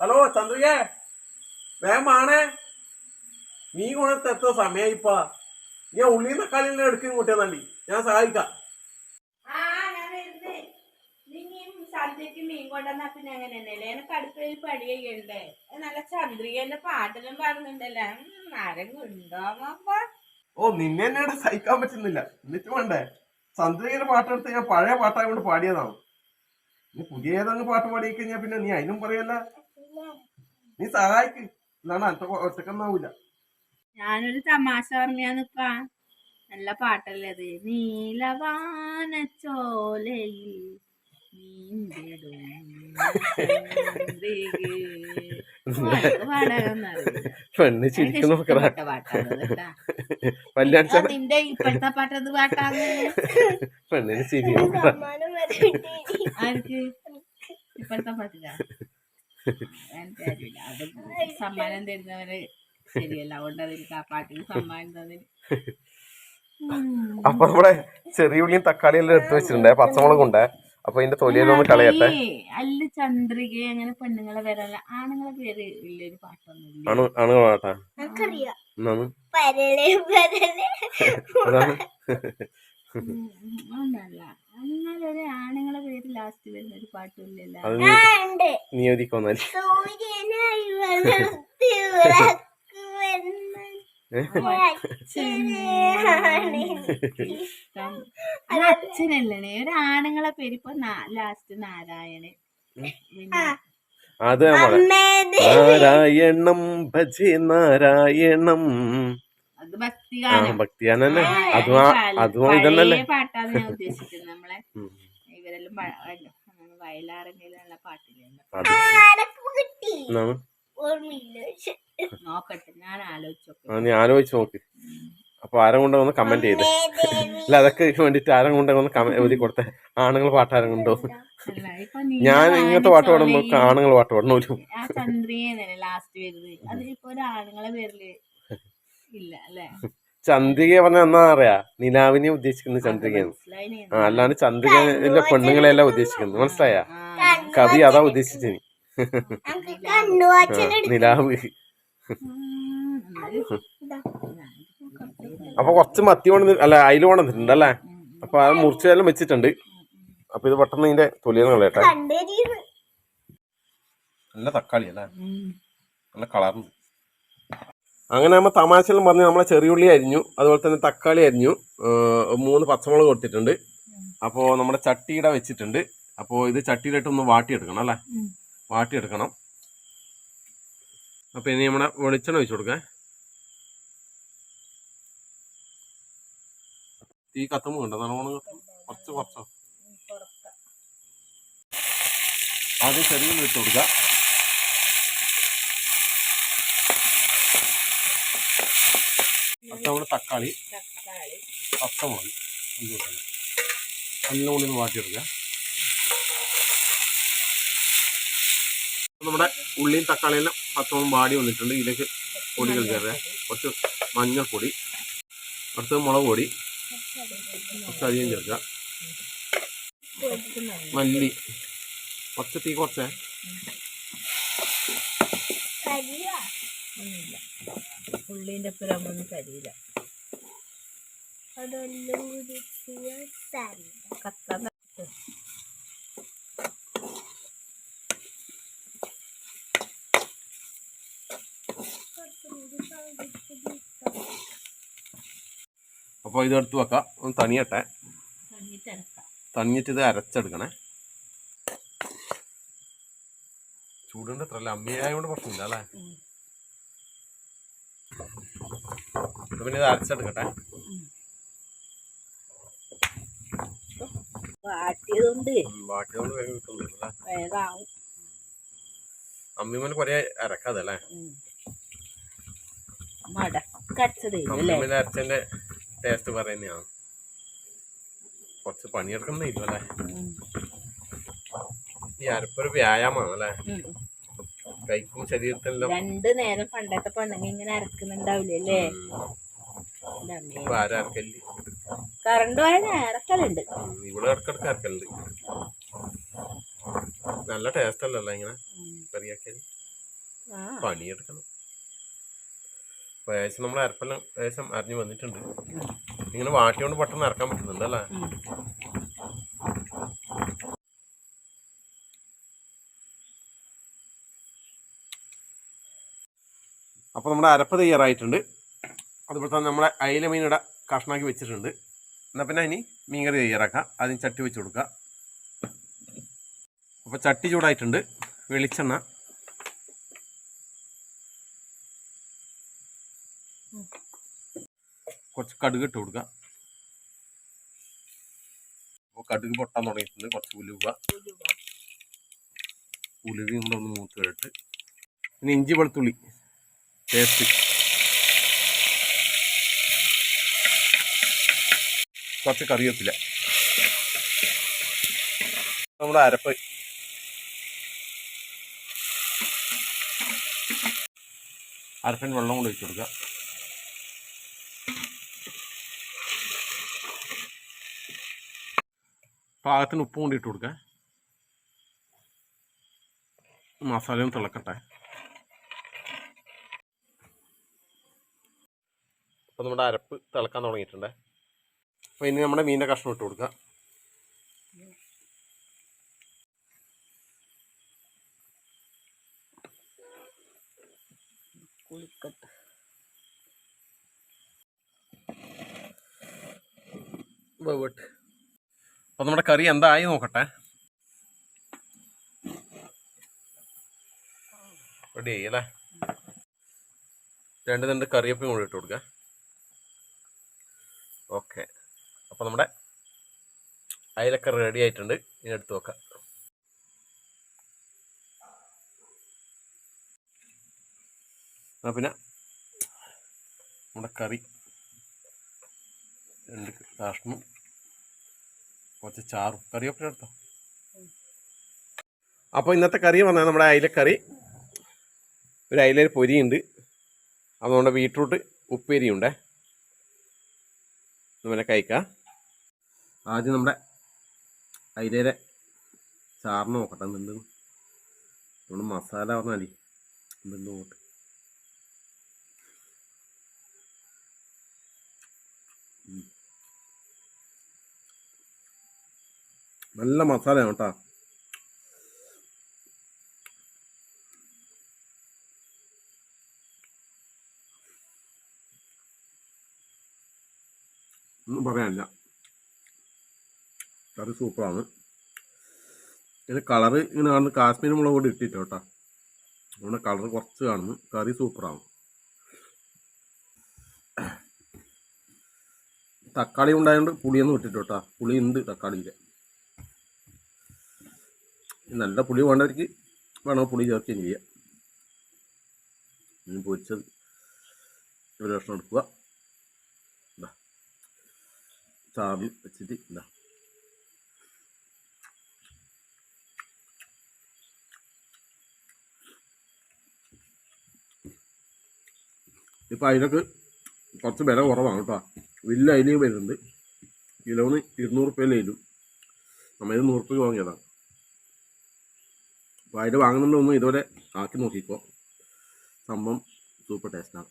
Hello Chandrika വേമാണേ നീ ഗുണത്ത് എത്ര സമയായിപ്പാ ഞാൻ ഉള്ളിൽ കളി എടുക്കും കൂട്ടിയതാണ്ടി ഞാൻ സഹായിക്കാം. സദ്യക്ക് മീൻ കൊണ്ടുവന്നാ പിന്നെ അങ്ങനെ തന്നെയല്ലേ എനിക്ക് നല്ല പാട്ടെല്ലാം പാടുന്നുണ്ടല്ലോ. ആരെങ്കിലും ഉണ്ടോ ഓ നിന്നെ ഇവിടെ സഹിക്കാൻ പറ്റുന്നില്ല. എന്നിട്ട് വേണ്ടേ? ചന്ദ്രികയുടെ പാട്ടെടുത്ത് ഞാൻ പഴയ പാട്ടായതുകൊണ്ട് പാടിയതാണ്. നീ പുതിയ ഏതങ്ങ് പാട്ട് പാടി കഴിഞ്ഞാ പിന്നെ നീ അതിനും പറയല്ല. നീ സഹായിക്ക്. എന്നാണ് അത്ര ഒറ്റക്കൊന്നാവൂല. ഞാനൊരു തമാശ പറഞ്ഞാന്നിപ്പാ നല്ല പാട്ടല്ലേ അത്? നീന്തിടും പെണ്ണ് നോക്കറ നിന്റെ ഇപ്പോഴത്തെ പാട്ടത് പാട്ടാണ് പെണ്ണിന് ചിരി ആർക്ക്? ഇപ്പോഴത്തെ പാട്ടില്ല എനിക്കറിയില്ല അത് സമ്മാനം തരുന്നവര് ശരിയല്ല. അതുകൊണ്ട് അതെനിക്ക് ആ പാട്ടിന് സമ്മാനം അപ്പൊ നമ്മുടെ ചെറിയ ഉള്ളിയും തക്കാളിയും എല്ലാം എടുത്തു വെച്ചിട്ടുണ്ട്. പച്ചമുളക് ഉണ്ട്. അപ്പൊ ഇതിന്റെ തൊലി ഒന്ന് കളയട്ടെ. അല്ല ചന്ദ്രിക അങ്ങനെ പെണ്ണുങ്ങളെ വരാനുള്ള ആണുങ്ങളെ പേര് ഇല്ലൊരു പാട്ടൊന്നും ആണ് ആണ് പാട്ടാ? നമുക്കറിയാം. എന്നാണ് പരലെ പരലെ. അതാണ് അങ്ങനൊരു ആണുങ്ങളെ പേര് ലാസ്റ്റ് വരുന്ന ഒരു പാട്ടില്ലല്ലോ. അത് അച്ഛനല്ലേ? ഒരു ആണുങ്ങളെ പേര് ഇപ്പൊ ലാസ്റ്റ് നാരായണൻ. പിന്നെ അത് നാരായണം ഭജേ നാരായണം. അത് ഭക്തി ആ ഗാനം ഭക്തിയാൻ തന്നെ അതും അതും ഇതന്നല്ലേ പാട്ടാണ് ഞാൻ ഉദ്ദേശിക്കുന്നത് നമ്മളെ. ഇവരെല്ലാം വയലാറെങ്കിലും പാട്ടില്ലല്ലോ നീ ആലോചിച്ച് നോക്ക്. അപ്പൊ ആരും കൊണ്ടോ ഒന്ന് കമന്റ് ചെയ്ത്. അല്ല അതൊക്കെ വേണ്ടിട്ട് ആരും കൊണ്ടോ ഒന്ന് എഴുതി കൊടുത്ത ആണുങ്ങൾ പാട്ട് ആരും കൊണ്ടോ ഞാൻ ഇങ്ങനത്തെ പാട്ട് പാടുമ്പോ ആണുങ്ങൾ പാട്ട് പാടണോ ആ ചന്ദ്രികന്നല്ലേ ലാസ്റ്റ് വരുന്നത്. അതിലിപ്പോ ഒരു ആണുങ്ങളെ ഇല്ല അല്ലെ? ചന്ദ്രിക പറഞ്ഞ എന്നാ അറിയാ നിലാവിനെ ഉദ്ദേശിക്കുന്നത് ചന്ദ്രികയാണ്. അല്ലാണ്ട് ചന്ദ്രികയിലെ പെണ്ണുങ്ങളെല്ലാം ഉദ്ദേശിക്കുന്നത്. മനസ്സിലായ? കവി അതാ ഉദ്ദേശിച്ചത്. നിലാവ്. അപ്പൊ കുറച്ച് മത്തി വേണം അല്ല അയിൽ കൊണ്ടുവന്നിട്ടുണ്ട് അല്ലേ? അപ്പൊ അത് മുറിച്ചെല്ലാം വെച്ചിട്ടുണ്ട്. അപ്പൊ ഇത് പെട്ടെന്ന് ഇതിന്റെ തൊലിയെന്ന് കളയട്ടെ. നല്ല തക്കാളി അല്ലേ? നല്ല കളറുണ്ട് അങ്ങനെ നമ്മൾ തമാശയെല്ലാം പറഞ്ഞ് നമ്മളെ ചെറിയുള്ളി അരിഞ്ഞു അതുപോലെ തന്നെ തക്കാളി അരിഞ്ഞു. മൂന്ന് പച്ചമുളക് കൊടുത്തിട്ടുണ്ട് അപ്പോൾ നമ്മുടെ ചട്ടിയുടെ വെച്ചിട്ടുണ്ട്. അപ്പോൾ ഇത് ചട്ടിയിലിട്ട് ഒന്ന് വാട്ടിയെടുക്കണം അല്ലേ. വാട്ടിയെടുക്കണം അപ്പോൾ ഇനി നമ്മുടെ വെളിച്ചെണ്ണ ഒഴിച്ചു കൊടുക്കാം. തീ കത്തുമ്പോൾ കണ്ടോ? നല്ലോണം കത്തും കുറച്ച് കുറച്ചോ. ആദ്യം ചെറിയ ഇട്ട് കൊടുക്കുക അടുത്ത നമ്മുടെ തക്കാളി. പച്ചമുളക്. എന്തുകൊണ്ടല്ല എല്ലാം കൂടി ഒന്ന് വാട്ടിയെടുക്കുക നമ്മുടെ ഉള്ളിയും തക്കാളിയെല്ലാം പത്തോളം വാടി വന്നിട്ടുണ്ട്. ഇതിലേക്ക് പൊടികൾ കയറുക കുറച്ച് മഞ്ഞൾപ്പൊടി അടുത്തത് മുളക് പൊടി കുറച്ച് അധികം ചേർക്കുക. മല്ലി. കുറച്ച് തീ കുറച്ചേ. പുറമൊന്നും കരിയില്ല. അതെല്ലാം കൂടി കത്താൻ അപ്പോൾ ഇത് എടുത്ത് വെക്കാം. ഒന്ന് തണിയട്ടെ. തണിയിട്ട് തണിഞ്ഞിട്ട് ഇത് അരച്ചെടുക്കണേ. ചൂടുണ്ട് അത്ര അല്ല അമ്മയായതുകൊണ്ട് പ്രശ്നമില്ല അല്ലേ? പിന്നെ ഇത് അരച്ചെടുക്കട്ടെ. വാട്ടിയതുകൊണ്ട്. കൊറേ അരക്കാതല്ലേ വേഗം അരച്ചതിന്റെ ടേസ്റ്റ് പറയുന്നതാണ് കുറച്ച് പണിയെടുക്കുന്നില്ല അല്ലേ. ഈ അരപ്പൊരു വ്യായാമമാണ് അല്ലേ. കൈക്കും ശരീരത്തിനെല്ലാം രണ്ടു നേരം പണ്ടത്തെ പെണ്ണുങ്ങൾ ഇങ്ങനെ അരക്കുന്നുണ്ടാവില്ലേ. ഇപ്പൊ കറണ്ട് പോയ ഇവിടെ ഇടക്കിടക്ക് അരക്കലുണ്ട്. നല്ല ടേസ്റ്റ് അല്ലല്ലോ ഇങ്ങനെ. പണിയെടുക്കണം. ഇപ്പൊ ഏകദേശം നമ്മൾ അരപ്പെല്ലാം ഏകദേശം അരിഞ്ഞ് വന്നിട്ടുണ്ട്. ഇങ്ങനെ വാട്ടിയോണ്ട് പെട്ടെന്ന് ഇറക്കാൻ പറ്റുന്നുണ്ട് അല്ലേ? അപ്പോൾ നമ്മുടെ അരപ്പ് തയ്യാറായിട്ടുണ്ട്. അതുപോലെ തന്നെ നമ്മളെ അയില മീനിടെ കഷ്ണാക്കി വെച്ചിട്ടുണ്ട്. എന്നാൽ പിന്നെ ഇനി മീൻകറി തയ്യാറാക്കാം. അതിന് ചട്ടി വെച്ച് കൊടുക്കുക അപ്പോൾ ചട്ടി ചൂടായിട്ടുണ്ട്. വെളിച്ചെണ്ണ. കുറച്ച് കടുക് ഇട്ട് കൊടുക്കുക കടുക് പൊട്ടാൻ തുടങ്ങിയിട്ടുണ്ട്. കുറച്ച് ഉലുവ. ഉലുവയും കൂടെ ഒന്ന് മൂത്ത് കഴിഞ്ഞിട്ട് പിന്നെ ഇഞ്ചി വെളുത്തുള്ളി. ടേസ്റ്റ് കുറച്ച് കറിവേപ്പില. നമ്മുടെ അരപ്പ്. അരപ്പൻ വെള്ളം കൂടെ വെച്ചു കൊടുക്കുക പാകത്തിന് ഉപ്പ് കൂടി ഇട്ട് കൊടുക്കുക മസാലയും തിളക്കട്ടെ. അപ്പോൾ നമ്മുടെ അരപ്പ് തിളക്കാൻ തുടങ്ങിയിട്ടുണ്ട്. അപ്പോൾ ഇനി നമ്മുടെ മീനിന്റെ കഷ്ണം ഇട്ട് കൊടുക്കുക കുളിക്കട്ട്. വേവിട്ട് അപ്പോൾ നമ്മുടെ കറി എന്തായി നോക്കട്ടെ. റെഡി ആയി അല്ലേ? രണ്ട് രണ്ട് കറിയപ്പയും കൂടി ഇട്ട് കൊടുക്കുക ഓക്കെ. അപ്പോൾ നമ്മുടെ അയിലൊക്കെ റെഡി ആയിട്ടുണ്ട്. ഇനി എടുത്ത് വെക്കാം ആ പിന്നെ നമ്മുടെ കറി. രണ്ട് കഷ്ണം. കുറച്ച് ചാറും കറിയൊക്കെ എടുത്തോ അപ്പോൾ ഇന്നത്തെ കറി വന്നാൽ നമ്മുടെ അയിലക്കറി. ഒരു അയിലൊരു പൊരിയുണ്ട്. അതുകൊണ്ട് ബീട്രൂട്ട് ഉപ്പേരിയുണ്ടേ. അതുപോലെ കഴിക്കാം. ആദ്യം നമ്മുടെ അയിലയുടെ ചാറിന് നോക്കട്ടെ. എന്തുണ്ട് നമ്മൾ മസാല പറഞ്ഞാൽ എന്തുണ്ട് നോക്കട്ടെ? നല്ല മസാലയാണ് കേട്ടോ. ഒന്നും പറയാനില്ല. കറി സൂപ്പറാണ്. ഇതിന് കളറ് ഇങ്ങനെ കാണുന്നത് കാശ്മീർ മുളക് കൂടി ഇട്ടിട്ടോ കേട്ടോ. അതുകൊണ്ട് കളർ കുറച്ച് കാണുന്നു. കറി സൂപ്പറാണ്. തക്കാളി ഉണ്ടായതുകൊണ്ട് പുളിയൊന്നും ഇട്ടിട്ടോ കേട്ടോ. പുളി ഉണ്ട് തക്കാളിയിൽ നല്ല പുളി വേണ്ടവർക്ക് വേണോ പുളി ചേർക്കുകയും ചെയ്യാം. ഇനി പൊരിച്ചത് ഒരു കഷ്ണം എടുക്കുക. ചാവി വെച്ചിട്ട് ഇതാ ഇപ്പം അതിനൊക്കെ കുറച്ച് വില കുറവാണ് കേട്ടോ. വലിയ അയിലയും വരുന്നുണ്ട്. കിലോന് ഇരുന്നൂറ് റുപ്യയിലും നമ്മൾ നൂറ് റുപ്യക്ക് വാങ്ങിയതാണ്. അപ്പോൾ അതിൽ വാങ്ങുന്നുണ്ടോ ഒന്നും ഇതുവരെ ആക്കി നോക്കിക്കോ. സംഭവം സൂപ്പർ ടേസ്റ്റാണ്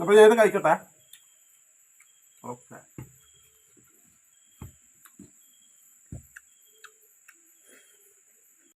അപ്പോൾ ഇത് കഴിക്കട്ടെ.